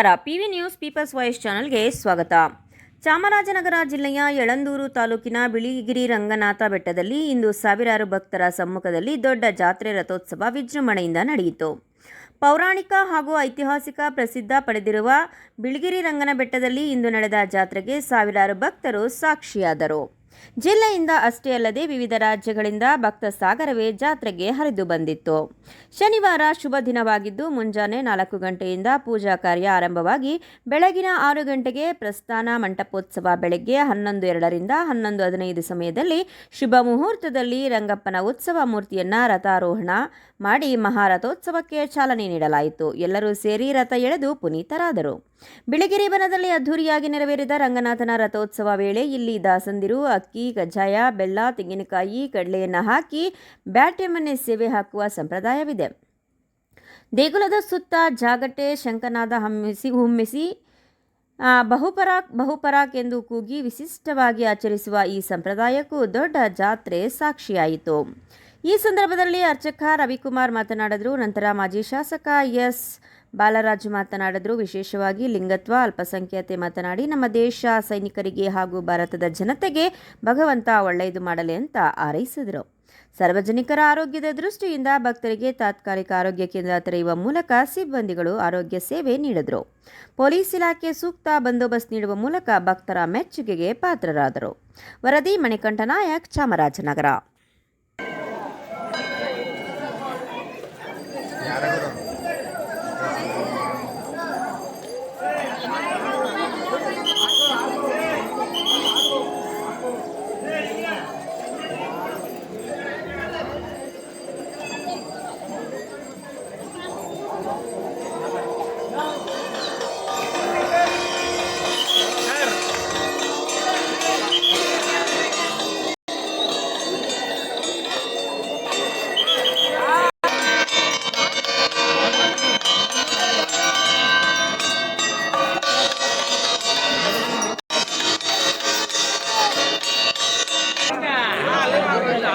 ನಮಸ್ಕಾರ. PV news people's voice ಚಾನಲ್ಗೆ ಸ್ವಾಗತ. ಚಾಮರಾಜನಗರ ಜಿಲ್ಲೆಯ ಯಳಂದೂರು ತಾಲೂಕಿನ ಬಿಳಿಗಿರಿ ರಂಗನಾಥ ಬೆಟ್ಟದಲ್ಲಿ ಇಂದು ಸಾವಿರಾರು ಭಕ್ತರ ಸಮ್ಮುಖದಲ್ಲಿ ದೊಡ್ಡ ಜಾತ್ರೆ ರಥೋತ್ಸವ ವಿಜೃಂಭಣೆಯಿಂದ ನಡೆಯಿತು. ಪೌರಾಣಿಕ ಹಾಗೂ ಐತಿಹಾಸಿಕ ಪ್ರಸಿದ್ಧ ಪಡೆದಿರುವ ಬಿಳಿಗಿರಿ ರಂಗನ ಬೆಟ್ಟದಲ್ಲಿ ಇಂದು ನಡೆದ ಜಾತ್ರೆಗೆ ಸಾವಿರಾರು ಭಕ್ತರು ಸಾಕ್ಷಿಯಾದರು. ಜಿಲ್ಲೆಯಿಂದ ಅಷ್ಟೇ ಅಲ್ಲದೆ ವಿವಿಧ ರಾಜ್ಯಗಳಿಂದ ಭಕ್ತ ಸಾಗರವೇ ಜಾತ್ರೆಗೆ ಹರಿದು ಬಂದಿತ್ತು. ಶನಿವಾರ ಶುಭ ದಿನವಾಗಿದ್ದು ಮುಂಜಾನೆ ನಾಲ್ಕು ಗಂಟೆಯಿಂದ ಪೂಜಾ ಕಾರ್ಯ ಆರಂಭವಾಗಿ ಬೆಳಗಿನ ಆರು ಗಂಟೆಗೆ ಪ್ರಸ್ಥಾನ ಮಂಟಪೋತ್ಸವ ಬೆಳಗ್ಗೆ ಹನ್ನೊಂದು ಎರಡರಿಂದ ಹನ್ನೊಂದು ಹದಿನೈದು ಸಮಯದಲ್ಲಿ ಶುಭ ಮುಹೂರ್ತದಲ್ಲಿ ರಂಗಪ್ಪನ ಉತ್ಸವ ಮೂರ್ತಿಯನ್ನ ರಥಾರೋಹಣ ಮಾಡಿ ಮಹಾರಥೋತ್ಸವಕ್ಕೆ ಚಾಲನೆ ನೀಡಲಾಯಿತು. ಎಲ್ಲರೂ ಸೇರಿ ರಥ ಎಳೆದು ಪುನೀತರಾದರು. ಬಿಳಿಗಿರಿ ಬನದಲ್ಲಿ ಅದ್ದೂರಿಯಾಗಿ ನೆರವೇರಿದ ರಂಗನಾಥನ ರಥೋತ್ಸವ ವೇಳೆ ಇಲ್ಲಿ ದಾಸಂದಿರು ಅಕ್ಕಿ ಕಜ್ಜಾಯ ಬೆಲ್ಲ, ತೆಂಗಿನಕಾಯಿ, ಕಡಲೆಯನ್ನು ಹಾಕಿ, ಬ್ಯಾಟೆ ಮನೆ ಸೇವೆ ಹಾಕುವ ಸಂಪ್ರದಾಯವಿದೆ. ದೇಗುಲದ ಸುತ್ತ ಜಾಗಟೆ ಶಂಕನಾದ ಹಮ್ಮಿಸಿ, ಹುಮ್ಮಿಸಿ ಬಹುಪರಾಕ್ ಬಹುಪರಾಕ್ ಎಂದು ಕೂಗಿ ವಿಶಿಷ್ಟವಾಗಿ ಆಚರಿಸುವ ಈ ಸಂಪ್ರದಾಯಕ್ಕೂ ದೊಡ್ಡ ಜಾತ್ರೆ ಸಾಕ್ಷಿಯಾಯಿತು. ಈ ಸಂದರ್ಭದಲ್ಲಿ ಅರ್ಚಕ ರವಿಕುಮಾರ್ ಮಾತನಾಡಿದರು. ನಂತರ ಮಾಜಿ ಶಾಸಕ ಎಸ್. ಬಾಲರಾಜು ಮಾತನಾಡಿದರು, ವಿಶೇಷವಾಗಿ ಲಿಂಗತ್ವ, ಅಲ್ಪಸಂಖ್ಯಾತೆ ಮಾತನಾಡಿ, ನಮ್ಮ ದೇಶ ಸೈನಿಕರಿಗೆ ಹಾಗೂ ಭಾರತದ ಜನತೆಗೆ ಭಗವಂತ ಒಳ್ಳೆಯದು ಮಾಡಲಿ ಅಂತ ಹಾರೈಸಿದರು. ಸಾರ್ವಜನಿಕರ ಆರೋಗ್ಯದ ದೃಷ್ಟಿಯಿಂದ ಭಕ್ತರಿಗೆ ತಾತ್ಕಾಲಿಕ ಆರೋಗ್ಯ ಕೇಂದ್ರ ತೆರೆಯುವ ಮೂಲಕ ಸಿಬ್ಬಂದಿಗಳು ಆರೋಗ್ಯ ಸೇವೆ ನೀಡಿದರು. ಪೊಲೀಸ್ ಇಲಾಖೆ ಸೂಕ್ತ ಬಂದೋಬಸ್ತ್ ನೀಡುವ ಮೂಲಕ ಭಕ್ತರ ಮೆಚ್ಚುಗೆಗೆ ಪಾತ್ರರಾದರು. ವರದಿ, ಮಣಿಕಂಠ ನಾಯಕ್, ಚಾಮರಾಜನಗರ.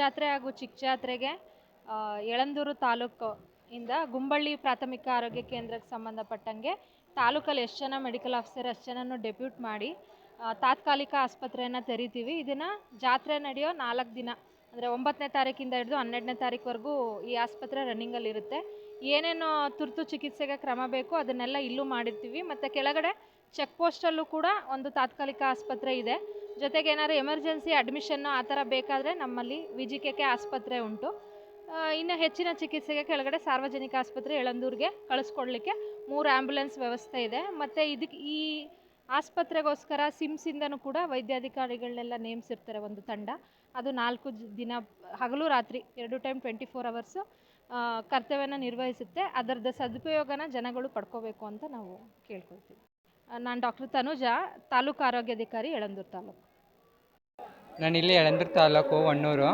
ಜಾತ್ರೆ ಹಾಗೂ ಚಿಕ್ಕ ಜಾತ್ರೆಗೆ ಯಳಂದೂರು ತಾಲೂಕು ಇಂದ ಗುಂಬಳ್ಳಿ ಪ್ರಾಥಮಿಕ ಆರೋಗ್ಯ ಕೇಂದ್ರಕ್ಕೆ ಸಂಬಂಧಪಟ್ಟಂಗೆ ತಾಲೂಕಲ್ಲಿ ಎಷ್ಟು ಜನ ಮೆಡಿಕಲ್ ಆಫೀಸರ್ ಅಷ್ಟು ಜನನು ಡೆಪ್ಯೂಟ್ ಮಾಡಿ ತಾತ್ಕಾಲಿಕ ಆಸ್ಪತ್ರೆಯನ್ನು ತೆರಿತೀವಿ. ಇದನ್ನು ಜಾತ್ರೆ ನಡೆಯೋ ನಾಲ್ಕು ದಿನ, ಅಂದರೆ ಒಂಬತ್ತನೇ ತಾರೀಕಿಂದ ಹಿಡಿದು ಹನ್ನೆರಡನೇ ತಾರೀಕುವರೆಗೂ ಈ ಆಸ್ಪತ್ರೆ ರನ್ನಿಂಗಲ್ಲಿ ಇರುತ್ತೆ ಏನೇನು ತುರ್ತು ಚಿಕಿತ್ಸೆಗೆ ಕ್ರಮ ಬೇಕು ಅದನ್ನೆಲ್ಲ ಇಲ್ಲೂ ಮಾಡಿರ್ತೀವಿ. ಮತ್ತು ಕೆಳಗಡೆ ಚೆಕ್ ಪೋಸ್ಟಲ್ಲೂ ಕೂಡ ಒಂದು ತಾತ್ಕಾಲಿಕ ಆಸ್ಪತ್ರೆ ಇದೆ. ಜೊತೆಗೆ ಏನಾದ್ರು ಎಮರ್ಜೆನ್ಸಿ ಅಡ್ಮಿಷನ್ನು ಆ ಥರ ಬೇಕಾದರೆ ನಮ್ಮಲ್ಲಿ ವಿ ಜಿ ಕೆ ಕೆ ಆಸ್ಪತ್ರೆ ಉಂಟು. ಇನ್ನು ಹೆಚ್ಚಿನ ಚಿಕಿತ್ಸೆಗೆ ಕೆಳಗಡೆ ಸಾರ್ವಜನಿಕ ಆಸ್ಪತ್ರೆ ಯಳಂದೂರಿಗೆ ಕಳಿಸ್ಕೊಡ್ಲಿಕ್ಕೆ ಮೂರು ಆ್ಯಂಬುಲೆನ್ಸ್ ವ್ಯವಸ್ಥೆ ಇದೆ. ಮತ್ತು ಇದಕ್ಕೆ ಈ ಆಸ್ಪತ್ರೆಗೋಸ್ಕರ ಸಿಮ್ಸಿಂದನೂ ಕೂಡ ವೈದ್ಯಾಧಿಕಾರಿಗಳನ್ನೆಲ್ಲ ನೇಮಿಸಿರ್ತಾರೆ ಒಂದು ತಂಡ. ಅದು ನಾಲ್ಕು ದಿನ, ಹಗಲು ರಾತ್ರಿ ಎರಡು ಟೈಮ್ ಟ್ವೆಂಟಿ ಫೋರ್ ಅವರ್ಸು ಕರ್ತವ್ಯನ ನಿರ್ವಹಿಸುತ್ತೆ. ಅದರದ ಸದುಪಯೋಗನ ಜನಗಳು ಪಡ್ಕೋಬೇಕು ಅಂತ ನಾವು ಕೇಳ್ಕೊಳ್ತೀವಿ. ನಾನು ಡಾಕ್ಟರ್ ತನುಜ, ತಾಲೂಕು ಆರೋಗ್ಯಾಧಿಕಾರಿ ಯಳಂದೂರು ತಾಲೂಕು. ನಾನು ಇಲ್ಲಿ ಯಳಂದೂರು ತಾಲೂಕು, ಹೊನ್ನೂರು.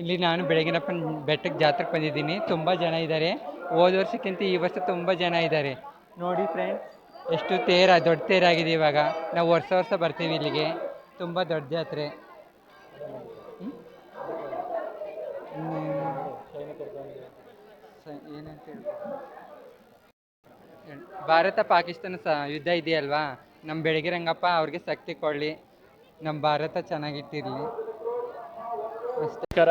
ಇಲ್ಲಿ ನಾನು ಬೆಳಗಿನಪ್ಪನ ಬೆಟ್ಟಕ್ಕೆ ಜಾತ್ರೆಗೆ ಬಂದಿದ್ದೀನಿ. ತುಂಬ ಜನ ಇದ್ದಾರೆ ಹೋದ ವರ್ಷಕ್ಕಿಂತ ಈ ವರ್ಷ ತುಂಬ ಜನ ಇದ್ದಾರೆ ನೋಡಿ ಫ್ರೆಂಡ್ಸ್ ಎಷ್ಟು ತೇರ, ದೊಡ್ಡ ತೇರಾಗಿದೆ ಇವಾಗ. ನಾವು ವರ್ಷ ವರ್ಷ ಬರ್ತೀವಿ ಇಲ್ಲಿಗೆ. ತುಂಬ ದೊಡ್ಡ ಜಾತ್ರೆ? ಏನಂತ ಹೇಳಿ ಭಾರತ ಪಾಕಿಸ್ತಾನ ಸ ಯುದ್ಧ ಇದೆಯಲ್ವಾ? ನಮ್ಮ ಬೆಳಗ್ಗೆ ರಂಗಪ್ಪ ಅವ್ರಿಗೆ ಶಕ್ತಿ ಕೊಡಲಿ. ನಮ್ಮ ಭಾರತ ಚೆನ್ನಾಗಿಟ್ಟಿರಲಿ. ನಮಸ್ಕಾರ.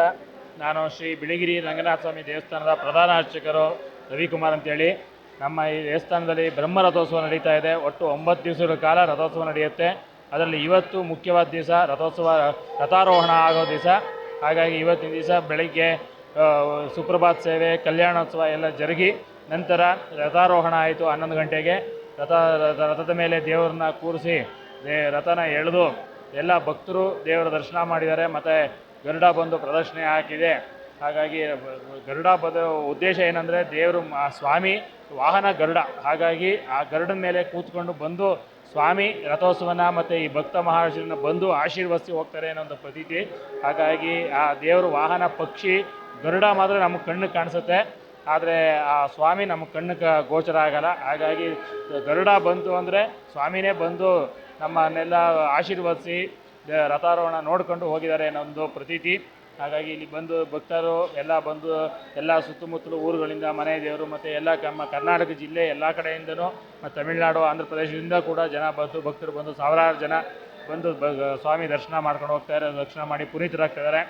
ನಾನು ಶ್ರೀ ಬಿಳಿಗಿರಿ ರಂಗನಾಥ ಸ್ವಾಮಿ ದೇವಸ್ಥಾನದ ಪ್ರಧಾನ ಅರ್ಚಕರು ರವಿಕುಮಾರ್ ಅಂತೇಳಿ. ನಮ್ಮ ಈ ದೇವಸ್ಥಾನದಲ್ಲಿ ಬ್ರಹ್ಮ ರಥೋತ್ಸವ ನಡೀತಾ ಇದೆ. ಒಟ್ಟು ಒಂಬತ್ತು ದಿವಸಗಳ ಕಾಲ ರಥೋತ್ಸವ ನಡೆಯುತ್ತೆ. ಅದರಲ್ಲಿ ಇವತ್ತು ಮುಖ್ಯವಾದ ದಿವಸ ರಥೋತ್ಸವ, ರಥಾರೋಹಣ ಆಗೋ ದಿವಸ. ಹಾಗಾಗಿ ಇವತ್ತಿನ ದಿವಸ ಬೆಳಗ್ಗೆ ಸುಪ್ರಭಾತ್ ಸೇವೆ, ಕಲ್ಯಾಣೋತ್ಸವ ಎಲ್ಲ ಜರುಗಿ ನಂತರ ರಥಾರೋಹಣ ಆಯಿತು ಹನ್ನೊಂದು ಗಂಟೆಗೆ. ರಥ ರಥ- ರಥದ ಮೇಲೆ ದೇವರನ್ನ ಕೂರಿಸಿ ರಥನ ಎಳೆದು ಎಲ್ಲ ಭಕ್ತರು ದೇವರ ದರ್ಶನ ಮಾಡಿದ್ದಾರೆ. ಮತ್ತು ಗರುಡ ಬಂದು ಪ್ರದರ್ಶನೆ ಹಾಕಿದೆ. ಹಾಗಾಗಿ ಗರುಡ ಬದ ಉದ್ದೇಶ ಏನಂದರೆ ದೇವರು ಸ್ವಾಮಿ ವಾಹನ ಗರುಡ. ಹಾಗಾಗಿ ಆ ಗರುಡನ ಮೇಲೆ ಕೂತ್ಕೊಂಡು ಬಂದು ಸ್ವಾಮಿ ರಥೋತ್ಸವನ ಮತ್ತು ಈ ಭಕ್ತ ಮಹಾಶಿರನ್ನ ಬಂದು ಆಶೀರ್ವದಿಸಿ ಹೋಗ್ತಾರೆ ಅನ್ನೋ ಒಂದು ಪ್ರತೀತಿ. ಹಾಗಾಗಿ ಆ ದೇವರು ವಾಹನ ಪಕ್ಷಿ ಗರುಡ ಮಾತ್ರ ನಮಗೆ ಕಣ್ಣು ಕಾಣಿಸುತ್ತೆ. ಆದರೆ ಆ ಸ್ವಾಮಿ ನಮ್ಮ ಕಣ್ಣು ಗೋಚರ ಆಗಲ್ಲ. ಹಾಗಾಗಿ ಗರುಡ ಬಂತು ಅಂದರೆ ಸ್ವಾಮಿನೇ ಬಂದು ನಮ್ಮನ್ನೆಲ್ಲ ಆಶೀರ್ವದಿಸಿ ರಥಾರೋಹಣ ನೋಡ್ಕೊಂಡು ಹೋಗಿದ್ದಾರೆ ಒಂದು ಪ್ರತೀತಿ. ಹಾಗಾಗಿ ಇಲ್ಲಿ ಬಂದು ಭಕ್ತರು ಎಲ್ಲ ಬಂದು ಎಲ್ಲ ಸುತ್ತಮುತ್ತಲು ಊರುಗಳಿಂದ ಮನೆ ದೇವರು ಮತ್ತು ಎಲ್ಲ ನಮ್ಮ ಕರ್ನಾಟಕ ಜಿಲ್ಲೆ ಎಲ್ಲ ಕಡೆಯಿಂದನೂ ಮತ್ತು ತಮಿಳುನಾಡು, ಆಂಧ್ರ ಪ್ರದೇಶದಿಂದ ಕೂಡ ಜನ ಬಂದು ಭಕ್ತರು ಬಂದು ಸಾವಿರಾರು ಜನ ಬಂದು ಸ್ವಾಮಿ ದರ್ಶನ ಮಾಡ್ಕೊಂಡು ಹೋಗ್ತಾರೆ ದರ್ಶನ ಮಾಡಿ ಪುನೀತರಾಗ್ತಾ ಇದ್ದಾರೆ.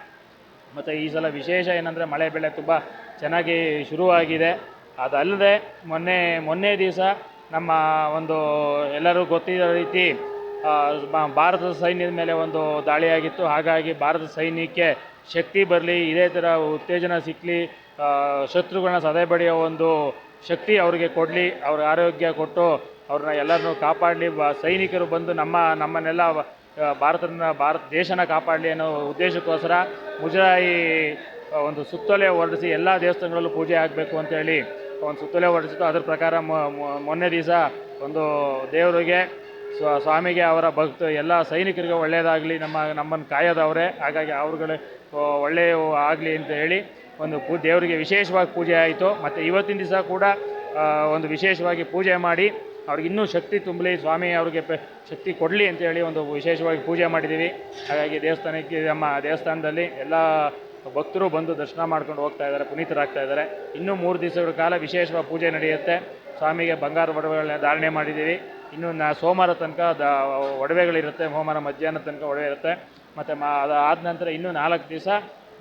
ಮತ್ತು ಈ ಸಲ ವಿಶೇಷ ಏನಂದರೆ ಮಳೆ ಬೆಳೆ ತುಂಬ ಚೆನ್ನಾಗಿ ಶುರುವಾಗಿದೆ. ಅದಲ್ಲದೆ ಮೊನ್ನೆ ಮೊನ್ನೆ ದಿವಸ ನಮ್ಮ ಒಂದು ಎಲ್ಲರೂ ಗೊತ್ತಿರೋ ರೀತಿ ಭಾರತದ ಸೈನ್ಯದ ಮೇಲೆ ಒಂದು ದಾಳಿಯಾಗಿತ್ತು. ಹಾಗಾಗಿ ಭಾರತ ಸೈನ್ಯಕ್ಕೆ ಶಕ್ತಿ ಬರಲಿ, ಇದೇ ಥರ ಉತ್ತೇಜನ ಸಿಕ್ಕಲಿ ಶತ್ರುಗಳನ್ನ ಸದೆ ಬಡಿಯೋ ಒಂದು ಶಕ್ತಿ ಅವರಿಗೆ ಕೊಡಲಿ, ಅವ್ರ ಆರೋಗ್ಯ ಕೊಟ್ಟು ಅವ್ರನ್ನ ಎಲ್ಲರನ್ನೂ ಕಾಪಾಡಲಿ. ಸೈನಿಕರು ಬಂದು ನಮ್ಮ, ನಮ್ಮನ್ನೆಲ್ಲ ಭಾರತನ ಭಾರತ ದೇಶನ ಕಾಪಾಡಲಿ ಅನ್ನೋ ಉದ್ದೇಶಕ್ಕೋಸ್ಕರ ಮುಜರಾಯಿ ಒಂದು ಸುತ್ತೋಲೆ ಹೊರಡಿಸಿ ಎಲ್ಲ ದೇವಸ್ಥಾನಗಳಲ್ಲೂ ಪೂಜೆ ಆಗಬೇಕು ಅಂತೇಳಿ ಒಂದು ಸುತ್ತೋಲೆ ಹೊರಡಿಸಿತ್ತು. ಅದ್ರ ಪ್ರಕಾರ ಮೊನ್ನೆ ದಿವಸ ಒಂದು ದೇವರಿಗೆ, ಸ್ವ, ಸ್ವಾಮಿಗೆ, ಅವರ ಭಕ್ತ, ಎಲ್ಲ ಸೈನಿಕರಿಗೆ ಒಳ್ಳೆಯದಾಗಲಿ, ನಮ್ಮ, ನಮ್ಮನ್ನು ಕಾಯೋದವರೇ. ಹಾಗಾಗಿ ಅವ್ರುಗಳು ಒಳ್ಳೆಯ ಆಗಲಿ ಅಂತ ಹೇಳಿ ಒಂದು ಪೂ, ದೇವರಿಗೆ ವಿಶೇಷವಾಗಿ ಪೂಜೆ ಆಯಿತು. ಮತ್ತು ಇವತ್ತಿನ ದಿವಸ ಕೂಡ ಒಂದು ವಿಶೇಷವಾಗಿ ಪೂಜೆ ಮಾಡಿ ಅವ್ರಿಗೆ ಇನ್ನೂ ಶಕ್ತಿ ತುಂಬಲಿ, ಸ್ವಾಮಿ ಅವ್ರಿಗೆ ಶಕ್ತಿ ಕೊಡಲಿ ಅಂತೇಳಿ ಒಂದು ವಿಶೇಷವಾಗಿ ಪೂಜೆ ಮಾಡಿದ್ದೀವಿ ಹಾಗಾಗಿ ದೇವಸ್ಥಾನಕ್ಕೆ, ನಮ್ಮ ದೇವಸ್ಥಾನದಲ್ಲಿ ಎಲ್ಲ ಭಕ್ತರು ಬಂದು ದರ್ಶನ ಮಾಡ್ಕೊಂಡು ಹೋಗ್ತಾ ಇದ್ದಾರೆ, ಪುನೀತರಾಗ್ತಾ ಇದ್ದಾರೆ. ಇನ್ನೂ ಮೂರು ದಿವಸಗಳ ಕಾಲ ವಿಶೇಷವಾಗಿ ಪೂಜೆ ನಡೆಯುತ್ತೆ. ಸ್ವಾಮಿಗೆ ಬಂಗಾರ ಒಡವೆಗಳನ್ನ ಧಾರಣೆ ಮಾಡಿದ್ದೀವಿ ಇನ್ನು ನಾ ಸೋಮವಾರ ತನಕ ದ ಒಡವೆಗಳಿರುತ್ತೆ, ಸೋಮವಾರ ಮಧ್ಯಾಹ್ನ ತನಕ ಒಡವೆ ಇರುತ್ತೆ. ಮತ್ತು ಮಾ ಅದಾದ ನಂತರ ಇನ್ನೂ ನಾಲ್ಕು ದಿವಸ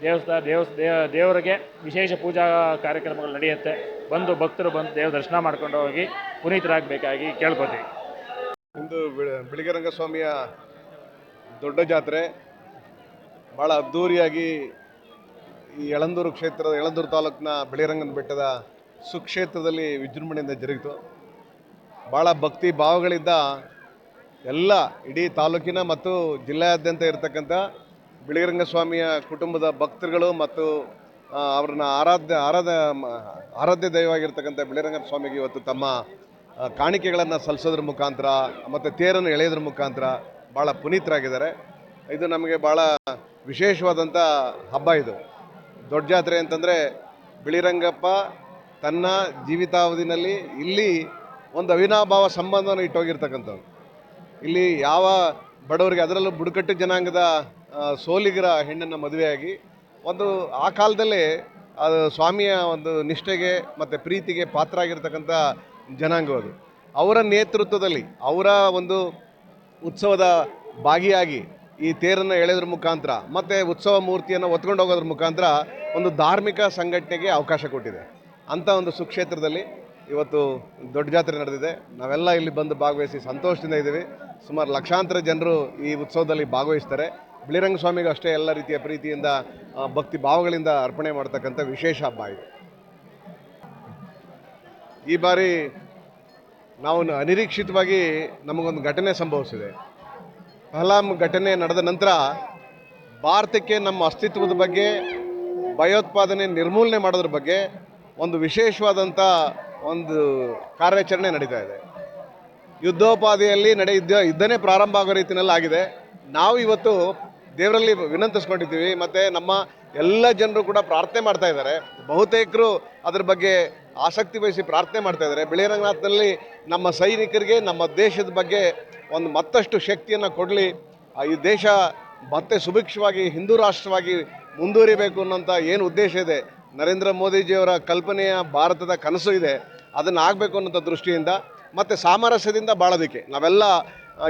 ದೇವಸ್ಥಾನ, ದೇವಸ್ ದೇವ ದೇವರಿಗೆ ವಿಶೇಷ ಪೂಜಾ ಕಾರ್ಯಕ್ರಮಗಳು ನಡೆಯುತ್ತೆ. ಬಂದು ಭಕ್ತರು ಬಂದು ದೇವ ದರ್ಶನ ಮಾಡ್ಕೊಂಡು ಹೋಗಿ ಪುನೀತರಾಗಬೇಕಾಗಿ ಕೇಳ್ಕೊತೀವಿ. ಇಂದು ಬಿಳಿಗೆ ರಂಗಸ್ವಾಮಿಯ ಸ್ವಾಮಿಯ ದೊಡ್ಡ ಜಾತ್ರೆ. ಭಾಳ ಅದ್ಧೂರಿಯಾಗಿ ಈ ಯಳಂದೂರು ಕ್ಷೇತ್ರದ, ಯಳಂದೂರು ತಾಲೂಕಿನ ಬಿಳಿರಂಗನ ಬೆಟ್ಟದ ಸುಕ್ಷೇತ್ರದಲ್ಲಿ ವಿಜೃಂಭಣೆಯಿಂದ ಜರುಗಿತು. ಭಾಳ ಭಕ್ತಿ ಭಾವಗಳಿದ್ದ ಎಲ್ಲ ಇಡೀ ತಾಲೂಕಿನ ಮತ್ತು ಜಿಲ್ಲೆಯಾದ್ಯಂತ ಇರತಕ್ಕಂಥ ಬಿಳಿರಂಗಸ್ವಾಮಿಯ ಕುಟುಂಬದ ಭಕ್ತರುಗಳು ಮತ್ತು ಅವ್ರನ್ನ ಆರಾಧ್ಯ ಆರಾಧ ಆರಾಧ್ಯ ದೈವವಾಗಿರ್ತಕ್ಕಂಥ ಬಿಳಿರಂಗ ಸ್ವಾಮಿಗೆ ಇವತ್ತು ತಮ್ಮ ಕಾಣಿಕೆಗಳನ್ನು ಸಲ್ಲಿಸೋದ್ರ ಮುಖಾಂತರ ಮತ್ತು ತೇರನ್ನು ಎಳೆಯೋದ್ರ ಮುಖಾಂತರ ಭಾಳ ಪುನೀತರಾಗಿದ್ದಾರೆ. ಇದು ನಮಗೆ ಭಾಳ ವಿಶೇಷವಾದಂಥ ಹಬ್ಬ ಇದು. ದೊಡ್ಡ ಜಾತ್ರೆ ಅಂತಂದರೆ ಬಿಳಿರಂಗಪ್ಪ ತನ್ನ ಜೀವಿತಾವಧಿನಲ್ಲಿ ಇಲ್ಲಿ ಒಂದು ಅವಿನಾಭಾವ ಸಂಬಂಧವನ್ನು ಇಟ್ಟೋಗಿರ್ತಕ್ಕಂಥವ್ರು. ಇಲ್ಲಿ ಯಾವ ಬಡವರಿಗೆ ಅದರಲ್ಲೂ ಬುಡಕಟ್ಟು ಜನಾಂಗದ ಸೋಲಿಗರ ಹೆಣ್ಣನ್ನು ಮದುವೆಯಾಗಿ ಒಂದು, ಆ ಕಾಲದಲ್ಲಿ ಅದು ಸ್ವಾಮಿಯ ಒಂದು ನಿಷ್ಠೆಗೆ ಮತ್ತು ಪ್ರೀತಿಗೆ ಪಾತ್ರ ಆಗಿರ್ತಕ್ಕಂಥ ಜನಾಂಗ ಅದು. ಅವರ ನೇತೃತ್ವದಲ್ಲಿ, ಅವರ ಒಂದು ಉತ್ಸವದ ಭಾಗಿಯಾಗಿ ಈ ತೇರನ್ನು ಎಳೆಯೋದ್ರ ಮುಖಾಂತರ ಮತ್ತು ಉತ್ಸವ ಮೂರ್ತಿಯನ್ನು ಒತ್ಕೊಂಡು ಹೋಗೋದ್ರ ಮುಖಾಂತರ ಒಂದು ಧಾರ್ಮಿಕ ಸಂಘಟನೆಗೆ ಅವಕಾಶ ಕೊಟ್ಟಿದೆ. ಅಂಥ ಒಂದು ಸುಕ್ಷೇತ್ರದಲ್ಲಿ ಇವತ್ತು ದೊಡ್ಡ ಜಾತ್ರೆ ನಡೆದಿದೆ. ನಾವೆಲ್ಲ ಇಲ್ಲಿ ಬಂದು ಭಾಗವಹಿಸಿ ಸಂತೋಷದಿಂದ ಇದ್ದೀವಿ. ಸುಮಾರು ಲಕ್ಷಾಂತರ ಜನರು ಈ ಉತ್ಸವದಲ್ಲಿ ಭಾಗವಹಿಸ್ತಾರೆ. ಬಿಳಿರಂಗ ಸ್ವಾಮಿಗೂ ಅಷ್ಟೇ ಎಲ್ಲ ರೀತಿಯ ಪ್ರೀತಿಯಿಂದ ಭಕ್ತಿ ಭಾವಗಳಿಂದ ಅರ್ಪಣೆ ಮಾಡ್ತಕ್ಕಂಥ ವಿಶೇಷ ಹಬ್ಬ ಇದು. ಈ ಬಾರಿ ನಾವು ಅನಿರೀಕ್ಷಿತವಾಗಿ ನಮಗೊಂದು ಘಟನೆ ಸಂಭವಿಸಿದೆ. ಪಹಲಾಮ್ ಘಟನೆ ನಡೆದ ನಂತರ ಭಾರತಕ್ಕೆ ನಮ್ಮ ಅಸ್ತಿತ್ವದ ಬಗ್ಗೆ, ಭಯೋತ್ಪಾದನೆ ನಿರ್ಮೂಲನೆ ಮಾಡೋದ್ರ ಬಗ್ಗೆ ಒಂದು ವಿಶೇಷವಾದಂಥ ಒಂದು ಕಾರ್ಯಾಚರಣೆ ನಡೀತಾ ಇದೆ. ಯುದ್ಧೋಪಾದಿಯಲ್ಲಿ ನಡೆಯುದ್ದ, ಯುದ್ಧನೇ ಪ್ರಾರಂಭ ಆಗೋ ರೀತಿಯಲ್ಲಾಗಿದೆ ನಾವು ಇವತ್ತು ದೇವರಲ್ಲಿ ವಿನಂತಿಸ್ಕೊಂಡಿದ್ದೀವಿ. ಮತ್ತು ನಮ್ಮ ಎಲ್ಲ ಜನರು ಕೂಡ ಪ್ರಾರ್ಥನೆ ಮಾಡ್ತಾ ಇದ್ದಾರೆ. ಬಹುತೇಕರು ಅದ್ರ ಬಗ್ಗೆ ಆಸಕ್ತಿ ವಹಿಸಿ ಪ್ರಾರ್ಥನೆ ಮಾಡ್ತಾ ಇದ್ದಾರೆ. ಬಿಳಿರಂಗನಾಥನಲ್ಲಿ ನಮ್ಮ ಸೈನಿಕರಿಗೆ, ನಮ್ಮ ದೇಶದ ಬಗ್ಗೆ ಒಂದು ಮತ್ತಷ್ಟು ಶಕ್ತಿಯನ್ನು ಕೊಡಲಿ. ಈ ದೇಶ ಮತ್ತೆ ಸುಭಿಕ್ಷವಾಗಿ, ಹಿಂದೂ ರಾಷ್ಟ್ರವಾಗಿ ಮುಂದುವರಿಬೇಕು ಅನ್ನೋಂಥ ಏನು ಉದ್ದೇಶ ಇದೆ? ನರೇಂದ್ರ ಮೋದಿಜಿಯವರ ಕಲ್ಪನೆಯ ಭಾರತದ ಕನಸು ಇದೆ. ಅದನ್ನು ಆಗಬೇಕು ಅನ್ನೋಂಥ ದೃಷ್ಟಿಯಿಂದ ಮತ್ತು ಸಾಮರಸ್ಯದಿಂದ ಬಾಳೋದಕ್ಕೆ. ನಾವೆಲ್ಲ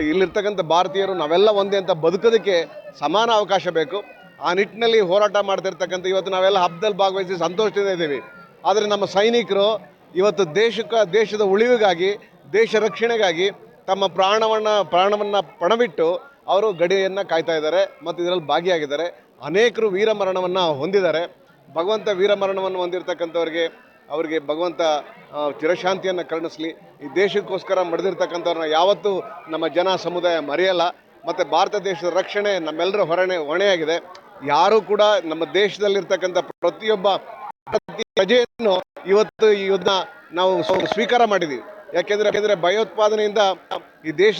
ಇಲ್ಲಿರ್ತಕ್ಕಂಥ ಭಾರತೀಯರು ನಾವೆಲ್ಲ ಒಂದೇ ಅಂತ ಬದುಕೋದಕ್ಕೆ ಸಮಾನ ಅವಕಾಶ ಬೇಕು. ಆ ನಿಟ್ಟಿನಲ್ಲಿ ಹೋರಾಟ ಮಾಡ್ತಿರ್ತಕ್ಕಂಥ ಇವತ್ತು ನಾವೆಲ್ಲ ಹಬ್ಬದಲ್ಲಿ ಭಾಗವಹಿಸಿ ಸಂತೋಷದಿಂದ ಇದ್ದೀವಿ. ಆದರೆ ನಮ್ಮ ಸೈನಿಕರು ಇವತ್ತು ದೇಶಕ್ಕೆ, ದೇಶದ ಉಳಿವಿಗಾಗಿ, ದೇಶ ರಕ್ಷಣೆಗಾಗಿ ತಮ್ಮ ಪ್ರಾಣವನ್ನು ಪ್ರಾಣವನ್ನು ಪಣವಿಟ್ಟು ಅವರು ಗಡಿಯನ್ನು ಕಾಯ್ತಾ ಇದ್ದಾರೆ ಮತ್ತು ಇದರಲ್ಲಿ ಭಾಗಿಯಾಗಿದ್ದಾರೆ. ಅನೇಕರು ವೀರಮರಣವನ್ನು ಹೊಂದಿದ್ದಾರೆ. ಭಗವಂತ ವೀರಮರಣವನ್ನು ಹೊಂದಿರತಕ್ಕಂಥವ್ರಿಗೆ ಅವರಿಗೆ ಭಗವಂತ ಚಿರಶಾಂತಿಯನ್ನು ಕರುಣಿಸಲಿ. ಈ ದೇಶಕ್ಕೋಸ್ಕರ ಮಡಿದಿರ್ತಕ್ಕಂಥವ್ರನ್ನ ಯಾವತ್ತೂ ನಮ್ಮ ಜನ ಸಮುದಾಯ ಮರೆಯಲ್ಲ. ಮತ್ತು ಭಾರತ ದೇಶದ ರಕ್ಷಣೆ ನಮ್ಮೆಲ್ಲರ ಹೊರಣೆ ಹೊಣೆಯಾಗಿದೆ. ಯಾರೂ ಕೂಡ ನಮ್ಮ ದೇಶದಲ್ಲಿರ್ತಕ್ಕಂಥ ಪ್ರತಿಯೊಬ್ಬ ಪ್ರತಿ ಪ್ರಜೆಯನ್ನು ಇವತ್ತು ಈ ಯುದ್ಧ ನಾವು ಸ್ವೀಕಾರ ಮಾಡಿದ್ದೀವಿ ಯಾಕೆಂದ್ರೆ ಯಾಕೆಂದ್ರೆ ಭಯೋತ್ಪಾದನೆಯಿಂದ ಈ ದೇಶ